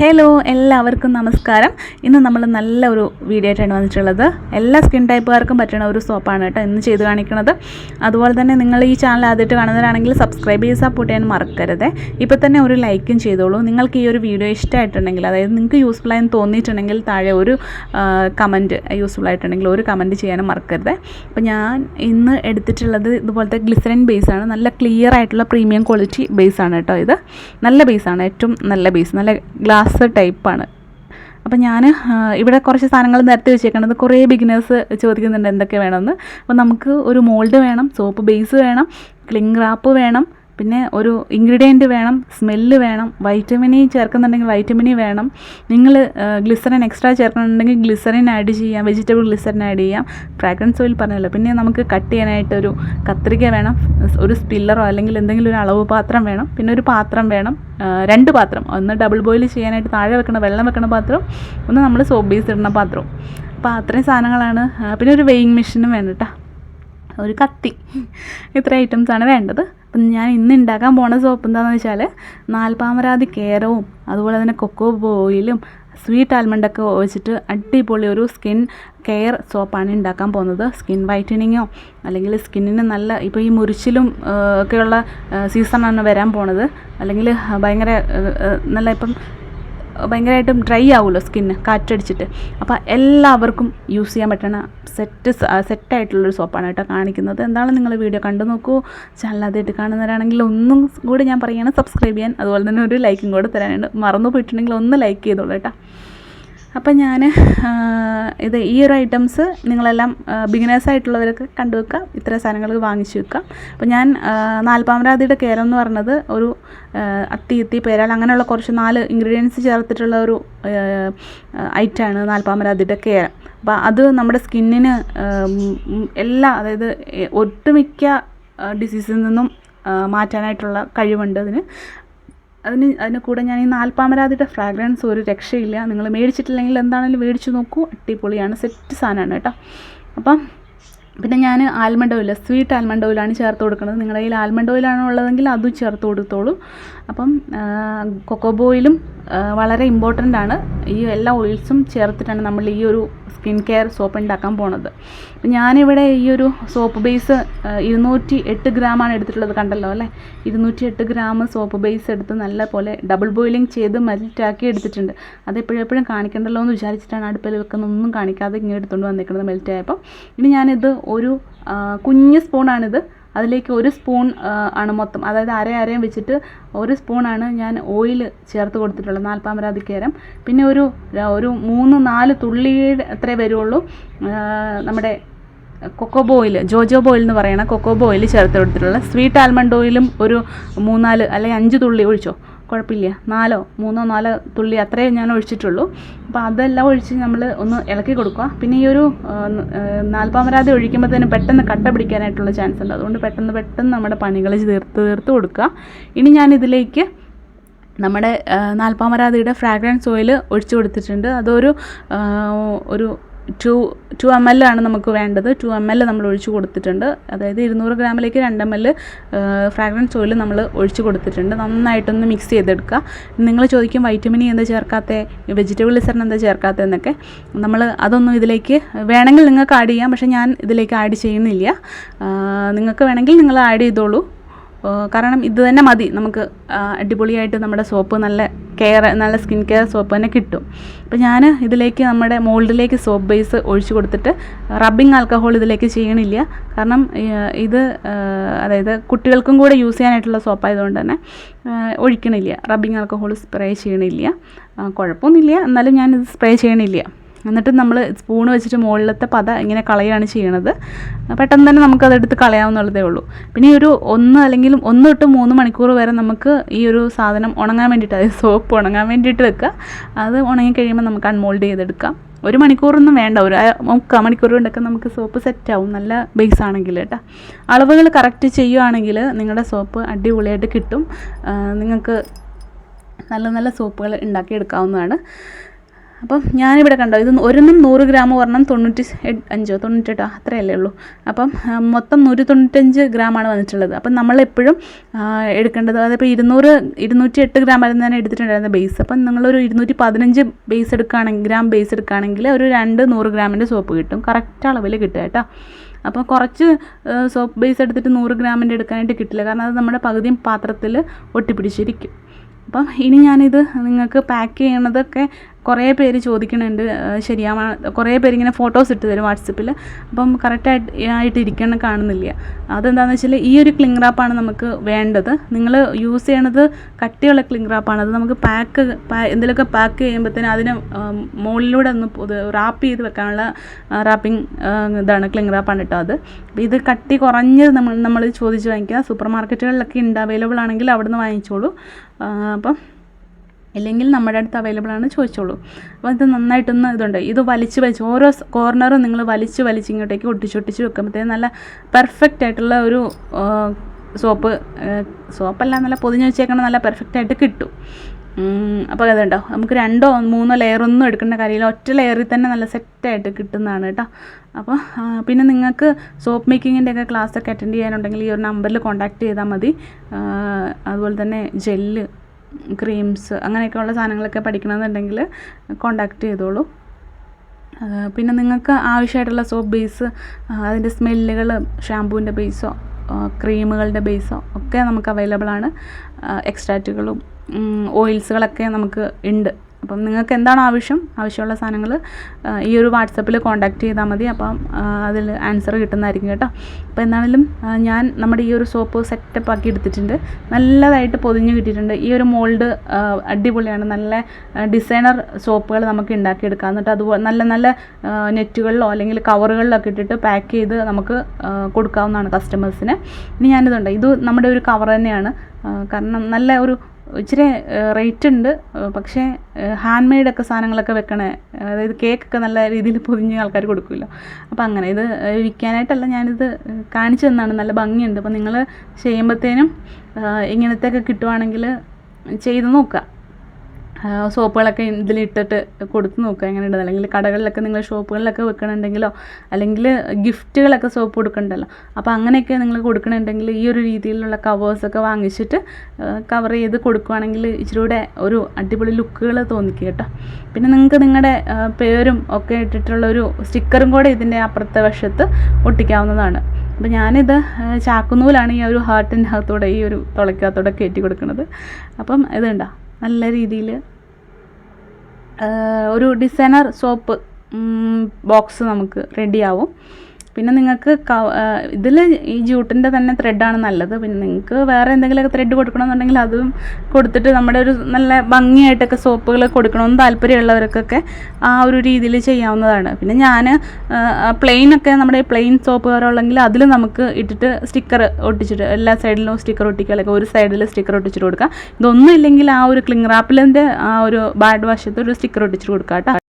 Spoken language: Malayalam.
ഹലോ എല്ലാവർക്കും നമസ്കാരം. ഇന്ന് നമ്മൾ നല്ല ഒരു വീഡിയോ ആയിട്ടാണ് വന്നിട്ടുള്ളത്. എല്ലാ സ്കിൻ ടൈപ്പുകാർക്കും പറ്റുന്ന ഒരു സോപ്പാണ് കേട്ടോ ഇന്ന് ചെയ്ത് കാണിക്കുന്നത്. അതുപോലെ തന്നെ നിങ്ങൾ ഈ ചാനൽ ആദ്യമായിട്ട് കാണുന്നവരാണെങ്കിൽ സബ്സ്ക്രൈബ് ചെയ്ത് സപ്പോർട്ട് ചെയ്യാൻ മറക്കരുത്. ഇപ്പോൾ തന്നെ ഒരു ലൈക്കും ചെയ്തോളൂ. നിങ്ങൾക്ക് ഈ ഒരു വീഡിയോ ഇഷ്ടമായിട്ടുണ്ടെങ്കിൽ അതായത് നിങ്ങൾക്ക് യൂസ്ഫുൾ ആയെന്ന് തോന്നിയിട്ടുണ്ടെങ്കിൽ താഴെ ഒരു കമന്റ് യൂസ്ഫുൾ ആയിട്ടുണ്ടെങ്കിൽ ഒരു കമന്റ് ചെയ്യാനും മറക്കരുത്. അപ്പോൾ ഞാൻ ഇന്ന് എടുത്തിട്ടുള്ളത് ഇതുപോലത്തെ ഗ്ലിസറിൻ ബേസാണ് നല്ല ക്ലിയർ ആയിട്ടുള്ള പ്രീമിയം ക്വാളിറ്റി ബേസാണ് കേട്ടോ ഇത്. നല്ല ബേസാണ് ഏറ്റവും നല്ല ബേസ് നല്ല ഗ്ലാസ് ടൈപ്പാണ്. അപ്പോൾ ഞാൻ ഇവിടെ കുറച്ച് സാധനങ്ങൾ നിരത്തി വെച്ചേക്കണത് കുറേ ബിഗിനേഴ്സ് ചോദിക്കുന്നുണ്ട് എന്തൊക്കെ വേണമെന്ന്. അപ്പോൾ നമുക്ക് ഒരു മോൾഡ് വേണം സോപ്പ് ബേസ് വേണം ക്ലിംഗ് റാപ്പ് വേണം പിന്നെ ഒരു ഇൻഗ്രീഡിയന്റ് വേണം സ്മെല്ല് വേണം വൈറ്റമിനി ചേർക്കുന്നുണ്ടെങ്കിൽ വൈറ്റമിനി വേണം. നിങ്ങൾ ഗ്ലിസറിൻ എക്സ്ട്രാ ചേർക്കുന്നുണ്ടെങ്കിൽ ഗ്ലിസറിൻ ആഡ് ചെയ്യാം വെജിറ്റബിൾ ഗ്ലിസറിൻ ആഡ് ചെയ്യാം. ഫ്രാഗ്രൻസ് ഓയിൽ പറഞ്ഞല്ലോ. പിന്നെ നമുക്ക് കട്ട് ചെയ്യാനായിട്ട് ഒരു കത്രിക വേണം ഒരു സ്പില്ലറോ അല്ലെങ്കിൽ എന്തെങ്കിലും ഒരു അളവ് പാത്രം വേണം പിന്നെ ഒരു പാത്രം വേണം രണ്ട് പാത്രം. ഒന്ന് ഡബിൾ ബോയിൽ ചെയ്യാനായിട്ട് താഴെ വെക്കണ വെള്ളം വെക്കണ പാത്രം ഒന്ന് നമ്മൾ സോപ്പ് ബേസ് ഇടുന്ന പാത്രം. അപ്പോൾ അത്രയും സാധനങ്ങളാണ്. പിന്നെ ഒരു വെയിങ് മെഷീനും വേണം കേട്ടോ ഒരു കത്തി. ഇത്ര ഐറ്റംസാണ് വേണ്ടത്. അപ്പം ഞാൻ ഇന്ന് ഉണ്ടാക്കാൻ പോണ സോപ്പ് എന്താണെന്ന് വെച്ചാൽ നാൽപ്പാമരാതി കേരവും അതുപോലെ തന്നെ കൊക്കോ ഓയിലും സ്വീറ്റ് ആൽമണ്ടൊക്കെ വെച്ചിട്ട് അടിപൊളി ഒരു സ്കിൻ കെയർ സോപ്പാണ് ഉണ്ടാക്കാൻ പോകുന്നത് സ്കിൻ വൈറ്റനിങ്ങോ അല്ലെങ്കിൽ സ്കിന്നിന് നല്ല ഇപ്പോൾ ഈ മുരിച്ചിലും ഒക്കെയുള്ള സീസണാണ് വരാൻ പോണത്. അല്ലെങ്കിൽ ഭയങ്കര നല്ല ഇപ്പം ഭയങ്കരമായിട്ടും ഡ്രൈ ആവുമല്ലോ സ്കിന്ന് കാറ്റടിച്ചിട്ട്. അപ്പോൾ എല്ലാവർക്കും യൂസ് ചെയ്യാൻ പറ്റണ സെറ്റ് സെറ്റായിട്ടുള്ളൊരു സോപ്പാണ് കേട്ടോ കാണിക്കുന്നത്. എന്താണ് നിങ്ങൾ വീഡിയോ കണ്ടു നോക്കൂ. ചാനൽ ആദ്യമായിട്ട് കാണുന്നവരാണെങ്കിൽ ഒന്നും കൂടി ഞാൻ പറയുകയാണ് സബ്സ്ക്രൈബ് ചെയ്യാൻ. അതുപോലെ തന്നെ ഒരു ലൈക്കും കൂടെ തരാനുണ്ട്. മറന്നു പോയിട്ടുണ്ടെങ്കിൽ ഒന്ന് ലൈക്ക് ചെയ്തോളൂ കേട്ടോ. അപ്പം ഞാൻ ഇത് ഈ ഒരു ഐറ്റംസ് നിങ്ങളെല്ലാം ബിഗിനേഴ്സ് ആയിട്ടുള്ളവരൊക്കെ കണ്ടു വെക്കാം. ഇത്ര സാധനങ്ങൾ വാങ്ങിച്ചു വെക്കാം. അപ്പം ഞാൻ നാൽപ്പാമരാതിയുടെ കേരം എന്ന് പറഞ്ഞത് ഒരു അത്തി ഇത്തി പേരാൽ അങ്ങനെയുള്ള കുറച്ച് നാല് ഇൻഗ്രീഡിയൻസ് ചേർത്തിട്ടുള്ള ഒരു ഐറ്റമാണ് നാൽപ്പാമരാതിയുടെ കേരം. അപ്പോൾ അത് നമ്മുടെ സ്കിന്നിന് എല്ലാ അതായത് ഒട്ടുമിക്ക ഡിസീസിൽ നിന്നും മാറ്റാനായിട്ടുള്ള കഴിവുണ്ട് അതിന്. അതിന് അതിന് കൂടെ ഞാൻ ഈ നാൽപ്പാമരാതിയുടെ ഫ്രാഗ്രൻസ് ഒരു രക്ഷയില്ല. നിങ്ങൾ മേടിച്ചിട്ടില്ലെങ്കിൽ എന്താണെങ്കിലും മേടിച്ച് നോക്കൂ. അടിപൊളിയാണ്. സെറ്റ് സാധനമാണ് കേട്ടോ. അപ്പം പിന്നെ ഞാൻ ആൽമണ്ട് ഓയിൽ സ്വീറ്റ് ആൽമണ്ട് ഓയിലാണ് ചേർത്ത് കൊടുക്കുന്നത്. നിങ്ങളുടെ കയ്യിൽ ആൽമണ്ട് ഓയിലാണ് ഉള്ളതെങ്കിൽ അതും ചേർത്ത് കൊടുത്തോളൂ. അപ്പം കൊക്കോബോ ഓയിലും വളരെ ഇമ്പോർട്ടന്റ് ആണ്. ഈ എല്ലാ ഓയിൽസും ചേർത്തിട്ടാണ് നമ്മൾ ഈ ഒരു സ്കിൻ കെയർ സോപ്പ് ഉണ്ടാക്കാൻ പോണത്. അപ്പം ഞാനിവിടെ ഈ ഒരു സോപ്പ് ബേസ് ഇരുന്നൂറ്റി എട്ട് ഗ്രാമാണ് എടുത്തിട്ടുള്ളത് കണ്ടല്ലോ അല്ലേ? ഇരുന്നൂറ്റി എട്ട് ഗ്രാം സോപ്പ് ബേസ് എടുത്ത് നല്ല പോലെ ഡബിൾ ബോയിലിംഗ് ചെയ്ത് മെൽറ്റാക്കി എടുത്തിട്ടുണ്ട്. അത് എപ്പോഴും കാണിക്കണ്ടല്ലോ എന്ന് വിചാരിച്ചിട്ടാണ് അടുപ്പിൽ വെക്കുന്ന ഒന്നും കാണിക്കാതെ ഇങ്ങനെ എടുത്തുകൊണ്ട് വന്നിരിക്കുന്നത് മെൽറ്റ് ആയപ്പോൾ ഇനി ഞാനിത് ഒരു കുഞ്ഞ് സ്പൂണാണിത്. അതിലേക്ക് ഒരു സ്പൂൺ ആണ് മൊത്തം. അതായത് അര അരയും വെച്ചിട്ട് ഒരു സ്പൂണാണ് ഞാൻ ഓയിൽ ചേർത്ത് കൊടുത്തിട്ടുള്ളത് നാൽപ്പാമരാതിക്കേരം പിന്നെ ഒരു ഒരു മൂന്ന് നാല് തുള്ളിയുടെ അത്രേ വരുള്ളൂ. നമ്മുടെ കൊക്കോബോ ഓയിൽ ജോജോ ഓയിൽ എന്ന് പറയണ കൊക്കോബോ ഓയിൽ ചേർത്ത് കൊടുത്തിട്ടുള്ള സ്വീറ്റ് ആൽമണ്ട് ഓയിലും ഒരു മൂന്നാൽ അല്ലെങ്കിൽ അഞ്ച് തുള്ളി ഒഴിച്ചോ? കുഴപ്പമില്ല. നാലോ മൂന്നോ നാലോ തുള്ളി അത്രയേ ഞാൻ ഒഴിച്ചിട്ടുള്ളൂ. അപ്പോൾ അതെല്ലാം ഒഴിച്ച് നമ്മൾ ഒന്ന് ഇളക്കി കൊടുക്കുക. പിന്നെ ഈ ഒരു നാൽപ്പാമരാതി ഒഴിക്കുമ്പോൾ തന്നെ പെട്ടെന്ന് കട്ട പിടിക്കാനായിട്ടുള്ള ചാൻസ് ഉണ്ട്. അതുകൊണ്ട് പെട്ടെന്ന് പെട്ടെന്ന് നമ്മുടെ പണികൾ തീർത്ത് തീർത്ത് കൊടുക്കുക. ഇനി ഞാൻ ഇതിലേക്ക് നമ്മുടെ നാൽപ്പാമരാതിയുടെ ഫ്രാഗ്രൻസ് ഓയിൽ ഒഴിച്ചു കൊടുത്തിട്ടുണ്ട്. അതൊരു ഒരു ടു ടു എം എൽ ആണ് നമുക്ക് വേണ്ടത്. ടു എം എൽ നമ്മൾ ഒഴിച്ചു കൊടുത്തിട്ടുണ്ട്. അതായത് ഇരുന്നൂറ് ഗ്രാമിലേക്ക് രണ്ട് എം എൽ ഫ്രാഗ്രൻസ് ഓയിൽ നമ്മൾ ഒഴിച്ചു കൊടുത്തിട്ടുണ്ട്. നന്നായിട്ടൊന്ന് മിക്സ് ചെയ്തെടുക്കുക. നിങ്ങൾ ചോദിക്കും വൈറ്റമിൻ എന്താ ചേർക്കാത്ത? വെജിറ്റബിൾ ലിസറിന് എന്താ ചേർക്കാത്തതെന്നൊക്കെ നമ്മൾ അതൊന്നും ഇതിലേക്ക് വേണമെങ്കിൽ നിങ്ങൾക്ക് ആഡ് ചെയ്യാം. പക്ഷേ ഞാൻ ഇതിലേക്ക് ആഡ് ചെയ്യുന്നില്ല. നിങ്ങൾക്ക് വേണമെങ്കിൽ നിങ്ങൾ ആഡ് ചെയ്തോളൂ. കാരണം ഇത് തന്നെ മതി. നമുക്ക് അടിപൊളിയായിട്ട് നമ്മുടെ സോപ്പ് നല്ല കെയർ നല്ല സ്കിൻ കെയർ സോപ്പ് തന്നെ കിട്ടും. അപ്പോൾ ഞാൻ ഇതിലേക്ക് നമ്മുടെ മോൾഡിലേക്ക് സോപ്പ് ബേസ് ഒഴിച്ചു കൊടുത്തിട്ട് റബ്ബിംഗ് ആൽക്കഹോൾ ഇതിലേക്ക് ചെയ്യണില്ല. കാരണം ഇത് അതായത് കുട്ടികൾക്കും കൂടെ യൂസ് ചെയ്യാനായിട്ടുള്ള സോപ്പായതുകൊണ്ട് തന്നെ ഒഴിക്കണില്ല. റബ്ബിംഗ് ആൽക്കഹോൾ സ്പ്രേ ചെയ്യണില്ല. കുഴപ്പമൊന്നുമില്ല. എന്നാലും ഞാനിത് സ്പ്രേ ചെയ്യണില്ല. എന്നിട്ട് നമ്മൾ സ്പൂൺ വെച്ചിട്ട് മുകളിലത്തെ പത ഇങ്ങനെ കളയുകയാണ് ചെയ്യണത്. പെട്ടെന്ന് തന്നെ നമുക്കതെടുത്ത് കളയാവുന്നുള്ളതേ ഉള്ളൂ. പിന്നെ ഈ ഒരു ഒന്ന് അല്ലെങ്കിൽ ഒന്ന് തൊട്ട് മൂന്ന് മണിക്കൂർ വരെ നമുക്ക് ഈ ഒരു സാധനം ഉണങ്ങാൻ വേണ്ടിയിട്ട് അതായത് സോപ്പ് ഉണങ്ങാൻ വേണ്ടിയിട്ട് വെക്കുക. അത് ഉണങ്ങി കഴിയുമ്പോൾ നമുക്ക് അൺമോൾഡ് ചെയ്തെടുക്കാം. ഒരു മണിക്കൂറൊന്നും വേണ്ട. ഒരു മുക്കാൽ മണിക്കൂർ കൊണ്ടൊക്കെ നമുക്ക് സോപ്പ് സെറ്റാവും നല്ല ബേസ് ആണെങ്കിൽ കേട്ടോ. അളവുകൾ കറക്റ്റ് ചെയ്യുവാണെങ്കിൽ നിങ്ങളുടെ സോപ്പ് അടിപൊളിയായിട്ട് കിട്ടും. നിങ്ങൾക്ക് നല്ല നല്ല സോപ്പുകൾ ഉണ്ടാക്കിയെടുക്കാവുന്നതാണ്. അപ്പം ഞാനിവിടെ കണ്ടോ ഇത് ഒരെണ്ണം നൂറ് ഗ്രാം ഒരെണ്ണം തൊണ്ണൂറ്റി അഞ്ചോ തൊണ്ണൂറ്റെട്ടോ അത്രയല്ലേ ഉള്ളൂ. അപ്പം മൊത്തം നൂറ്റി തൊണ്ണൂറ്റഞ്ച് ഗ്രാമാണ് വന്നിട്ടുള്ളത്. അപ്പം നമ്മളെപ്പോഴും എടുക്കേണ്ടത് അതിപ്പോൾ ഇരുന്നൂറ് ഇരുന്നൂറ്റി എട്ട് ഗ്രാം ആയിരുന്നു തന്നെ എടുത്തിട്ടുണ്ടായിരുന്ന ബേസ് അപ്പം നിങ്ങളൊരു ഇരുന്നൂറ്റി പതിനഞ്ച് ബേസ് എടുക്കുകയാണെങ്കിൽ ഗ്രാം ബേസ് എടുക്കുകയാണെങ്കിൽ ഒരു രണ്ട് നൂറ് ഗ്രാമിന്റെ സോപ്പ് കിട്ടും. കറക്റ്റ് അളവിൽ കിട്ടുക കേട്ടോ. അപ്പോൾ കുറച്ച് സോപ്പ് ബേസ് എടുത്തിട്ട് നൂറ് ഗ്രാമിന്റെ എടുക്കാനായിട്ട് കിട്ടില്ല. കാരണം അത് നമ്മുടെ പകുതിയും പാത്രത്തിൽ ഒട്ടിപ്പിടിച്ചിരിക്കും. അപ്പം ഇനി ഞാനിത് നിങ്ങൾക്ക് പാക്ക് ചെയ്യണതൊക്കെ കുറേ പേര് ചോദിക്കണുണ്ട് ശരിയാവാ കുറേ പേര് ഇങ്ങനെ ഫോട്ടോസ് ഇട്ട് തരും വാട്സപ്പിൽ അപ്പം കറക്റ്റായിട്ട് ആയിട്ട് ഇരിക്കണം കാണുന്നില്ല. അതെന്താണെന്ന് വെച്ചാൽ ഈ ഒരു ക്ലിങ് റാപ്പാണ് നമുക്ക് വേണ്ടത്. നിങ്ങൾ യൂസ് ചെയ്യണത് കട്ടിയുള്ള ക്ലിങ് റാപ്പാണ് അത് നമുക്ക് പാക്ക് എന്തെങ്കിലുമൊക്കെ പാക്ക് ചെയ്യുമ്പോഴത്തേന് അതിന് മുകളിലൂടെ ഒന്ന് റാപ്പ് ചെയ്ത് വെക്കാനുള്ള റാപ്പിംഗ് ഇതാണ് ക്ലിങ് റാപ്പാണ് കേട്ടോ അത്. അപ്പോൾ ഇത് കട്ടി കുറഞ്ഞത് നമ്മൾ നമ്മൾ ചോദിച്ച് വാങ്ങിക്കുക. സൂപ്പർ മാർക്കറ്റുകളിലൊക്കെ ഉണ്ട് അവൈലബിൾ ആണെങ്കിൽ അവിടെ നിന്ന് വാങ്ങിച്ചോളൂ അപ്പം ഇല്ലെങ്കിൽ നമ്മുടെ അടുത്ത് അവൈലബിൾ ആണ് ചോദിച്ചോളൂ. അപ്പോൾ ഇത് നന്നായിട്ടൊന്ന് ഇതുണ്ട്. ഇത് വലിച്ച് വലിച്ച് ഓരോ കോർണറും നിങ്ങൾ വലിച്ച് വലിച്ച് ഇങ്ങോട്ടേക്ക് ഒട്ടിച്ചൊട്ടിച്ച് വെക്കുമ്പോഴത്തേക്കും നല്ല പെർഫെക്റ്റ് ആയിട്ടുള്ള ഒരു സോപ്പ് സോപ്പല്ല നല്ല പൊതിഞ്ഞ് വെച്ചേക്കണം നല്ല പെർഫെക്റ്റ് ആയിട്ട് കിട്ടും. അപ്പോൾ അതുണ്ടോ നമുക്ക് രണ്ടോ മൂന്നോ ലെയർ ഒന്നും എടുക്കേണ്ട കാര്യമില്ല. ഒറ്റ ലെയറിൽ തന്നെ നല്ല സെറ്റായിട്ട് കിട്ടുന്നതാണ് കേട്ടോ. അപ്പോൾ പിന്നെ നിങ്ങൾക്ക് സോപ്പ് മേക്കിങ്ങിന്റെ ഒക്കെ ക്ലാസ് ഒക്കെ അറ്റൻഡ് ചെയ്യാനുണ്ടെങ്കിൽ ഈ ഒരു നമ്പറിൽ കോൺടാക്ട് ചെയ്താൽ മതി. അതുപോലെ തന്നെ ജെല്ല് ക്രീംസ് അങ്ങനെയൊക്കെയുള്ള സാധനങ്ങളൊക്കെ പഠിക്കണമെന്നുണ്ടെങ്കിൽ കോണ്ടാക്ട് ചെയ്തോളൂ. പിന്നെ നിങ്ങൾക്ക് ആവശ്യമായിട്ടുള്ള സോപ്പ് ബേസ് അതിന്റെ സ്മെല്ലുകൾ ഷാമ്പൂവിന്റെ ബേസോ ക്രീമുകളുടെ ബേസോ ഒക്കെ നമുക്ക് അവൈലബിൾ ആണ്. എക്സ്ട്രാറ്റുകളും ഓയിൽസുകളൊക്കെ നമുക്ക് ഉണ്ട്. അപ്പം നിങ്ങൾക്ക് എന്താണ് ആവശ്യം? ആവശ്യമുള്ള സാധനങ്ങൾ ഈ ഒരു വാട്സപ്പിൽ കോൺടാക്ട് ചെയ്താൽ മതി. അപ്പം അതിൽ ആൻസർ കിട്ടുന്നതായിരിക്കും കേട്ടോ. അപ്പോൾ എന്താണെങ്കിലും ഞാൻ നമ്മുടെ ഈ ഒരു സോപ്പ് സെറ്റപ്പ് ആക്കി എടുത്തിട്ടുണ്ട്. നല്ലതായിട്ട് പൊതിഞ്ഞ് കിട്ടിയിട്ടുണ്ട്. ഈ ഒരു മോൾഡ് അടിപൊളിയാണ്. നല്ല ഡിസൈനർ സോപ്പുകൾ നമുക്ക് ഉണ്ടാക്കിയെടുക്കാം. എന്നിട്ട് അതുപോലെ നല്ല നല്ല നെറ്റുകളിലോ അല്ലെങ്കിൽ കവറുകളിലൊക്കെ ഇട്ടിട്ട് പാക്ക് ചെയ്ത് നമുക്ക് കൊടുക്കാവുന്നതാണ് കസ്റ്റമേഴ്സിന് ഇനി ഞാനിതുണ്ട്. ഇത് നമ്മുടെ ഒരു കവർ തന്നെയാണ്. കാരണം നല്ല ഒരു ഇച്ചിരി റേറ്റ് ഉണ്ട്. പക്ഷേ ഹാൻഡ് മെയ്ഡൊക്കെ സാധനങ്ങളൊക്കെ വെക്കണ അതായത് കേക്കൊക്കെ നല്ല രീതിയിൽ പൊതിഞ്ഞ് ആൾക്കാർ കൊടുക്കുമല്ലോ അപ്പോൾ അങ്ങനെ ഇത് വിൽക്കാനായിട്ടല്ല ഞാനിത് കാണിച്ചു തന്നാണ്. നല്ല ഭംഗിയുണ്ട്. അപ്പോൾ നിങ്ങൾ ചെയ്യുമ്പോഴത്തേനും ഇങ്ങനത്തെയൊക്കെ കിട്ടുവാണെങ്കിൽ ചെയ്ത് നോക്കുക. സോപ്പുകളൊക്കെ ഇതിലിട്ടിട്ട് കൊടുത്ത് നോക്കുക എങ്ങനെയുണ്ട്? അല്ലെങ്കിൽ കടകളിലൊക്കെ നിങ്ങൾ ഷോപ്പുകളിലൊക്കെ വെക്കണമെന്നുണ്ടെങ്കിലോ അല്ലെങ്കിൽ ഗിഫ്റ്റുകളൊക്കെ സോപ്പ് കൊടുക്കണ്ടല്ലോ. അപ്പോൾ അങ്ങനെയൊക്കെ നിങ്ങൾ കൊടുക്കണമെന്നുണ്ടെങ്കിൽ ഈ ഒരു രീതിയിലുള്ള കവേഴ്സൊക്കെ വാങ്ങിച്ചിട്ട് കവർ ചെയ്ത് കൊടുക്കുവാണെങ്കിൽ ഇച്ചിരൂടെ ഒരു അടിപൊളി ലുക്കുകൾ തോന്നിക്കുക കേട്ടോ. പിന്നെ നിങ്ങൾക്ക് നിങ്ങളുടെ പേരും ഒക്കെ ഇട്ടിട്ടുള്ള ഒരു സ്റ്റിക്കറും കൂടെ ഇതിന്റെ അപ്പുറത്തെ വശത്ത് ഒട്ടിക്കാവുന്നതാണ്. അപ്പോൾ ഞാനിത് ചാക്കുന്നൂലാണ് ഈ ഒരു ഹാർട്ടിന്റെ അകത്തൂടെ ഈ ഒരു തുളയ്ക്കകത്തൂടെ കയറ്റി കൊടുക്കുന്നത് അപ്പം ഇതുണ്ടോ നല്ല രീതിയിൽ ഒരു ഡിസൈനർ സോപ്പ് ബോക്സ് നമുക്ക് റെഡിയാവും. പിന്നെ നിങ്ങൾക്ക് ഇതിൽ ഈ ജൂട്ടിന്റെ തന്നെ ത്രെഡാണ് നല്ലത്. പിന്നെ നിങ്ങൾക്ക് വേറെ എന്തെങ്കിലുമൊക്കെ ത്രെഡ് കൊടുക്കണമെന്നുണ്ടെങ്കിൽ അതും കൊടുത്തിട്ട് നമ്മുടെ ഒരു നല്ല ഭംഗിയായിട്ടൊക്കെ സോപ്പുകൾ കൊടുക്കണമെന്ന് താല്പര്യമുള്ളവർക്കൊക്കെ ആ ഒരു രീതിയിൽ ചെയ്യാവുന്നതാണ്. പിന്നെ ഞാൻ പ്ലെയിനൊക്കെ നമ്മുടെ പ്ലെയിൻ സോപ്പ് ഉള്ളെങ്കിൽ അതിൽ നമുക്ക് ഇട്ടിട്ട് സ്റ്റിക്കർ ഒട്ടിച്ചിട്ട് എല്ലാ സൈഡിലും സ്റ്റിക്കർ ഒട്ടിക്കുക അല്ലെങ്കിൽ ഒരു സൈഡിൽ സ്റ്റിക്കർ ഒട്ടിച്ചിട്ട് കൊടുക്കുക. ഇതൊന്നും ഇല്ലെങ്കിൽ ആ ഒരു ക്ലിങ് റാപ്പിലിന്റെ ആ ഒരു ബാഡ് വശത്ത് ഒരു സ്റ്റിക്കർ ഒട്ടിച്ചിട്ട് കൊടുക്കുക കേട്ടോ.